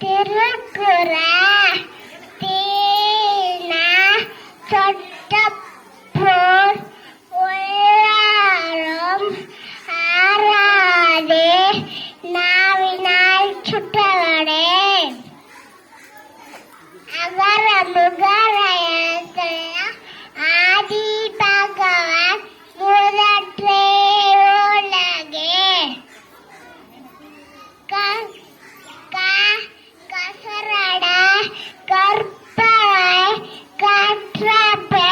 திருக்குறள் அகர முகரயத்தில் ஆதி பகவான் முதற்றே உலகே க- க- கசரட கற்பனை கற்றபே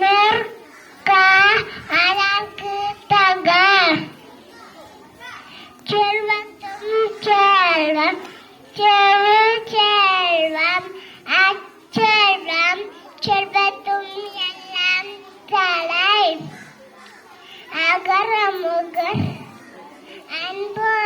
நிற்க அதற்கு தக செல்வத்தும் செல்வம் செவி செல்வம் தலை அகர அன்பு